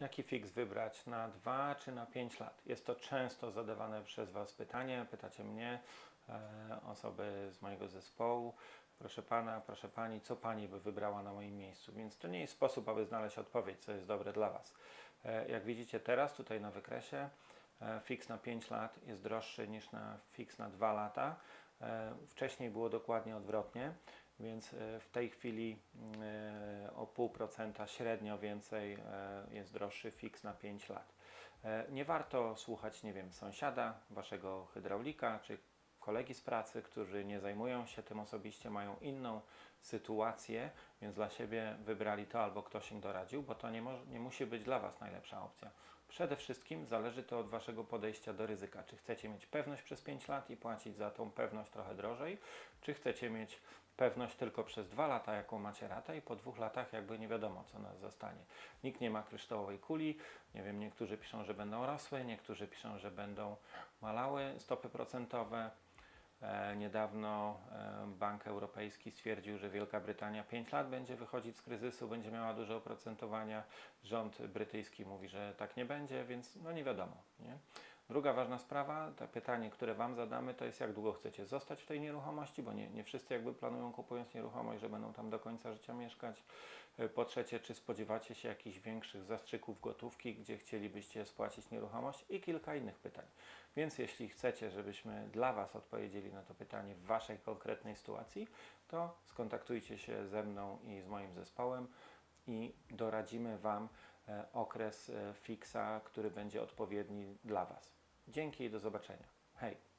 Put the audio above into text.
Jaki fix wybrać na 2 czy na 5 lat? Jest to często zadawane przez Was pytanie. Pytacie mnie, e, osoby z mojego zespołu. Proszę Pana, proszę Pani, co Pani by wybrała na moim miejscu? Więc to nie jest sposób, aby znaleźć odpowiedź, co jest dobre dla Was. E, jak widzicie teraz, tutaj na wykresie, e, fix na 5 lat jest droższy niż na fix na 2 lata. E, Wcześniej było dokładnie odwrotnie, więc e, w tej chwili mm, e, o pół procenta średnio więcej e, jest droższy fix na 5 lat. Nie warto słuchać, nie wiem, sąsiada, waszego hydraulika czy kolegi z pracy, którzy nie zajmują się tym osobiście, mają inną sytuację, więc dla siebie wybrali to albo ktoś im doradził, bo to nie, nie musi być dla Was najlepsza opcja. Przede wszystkim zależy to od Waszego podejścia do ryzyka. Czy chcecie mieć pewność przez 5 lat i płacić za tą pewność trochę drożej, czy chcecie mieć pewność tylko przez 2 lata, jaką macie ratę i po dwóch latach jakby nie wiadomo, co nas zostanie. Nikt nie ma kryształowej kuli, nie wiem, niektórzy piszą, że będą rosły, niektórzy piszą, że będą malały stopy procentowe. E, Niedawno e, Bank Europejski stwierdził, że Wielka Brytania 5 lat będzie wychodzić z kryzysu, będzie miała duże oprocentowania. Rząd brytyjski mówi, że tak nie będzie, więc no nie wiadomo. Nie? Druga ważna sprawa, to pytanie, które Wam zadamy, to jest jak długo chcecie zostać w tej nieruchomości, bo nie, nie wszyscy jakby planują kupując nieruchomość, że będą tam do końca życia mieszkać. E, Po trzecie, czy spodziewacie się jakichś większych zastrzyków gotówki, gdzie chcielibyście spłacić nieruchomość i kilka innych pytań. Więc jeśli chcecie, żebyśmy dla Was odpowiedzieli na to pytanie w Waszej konkretnej sytuacji, to skontaktujcie się ze mną i z moim zespołem i doradzimy Wam e, okres e, fixa, który będzie odpowiedni dla Was. Dzięki i do zobaczenia. Hej!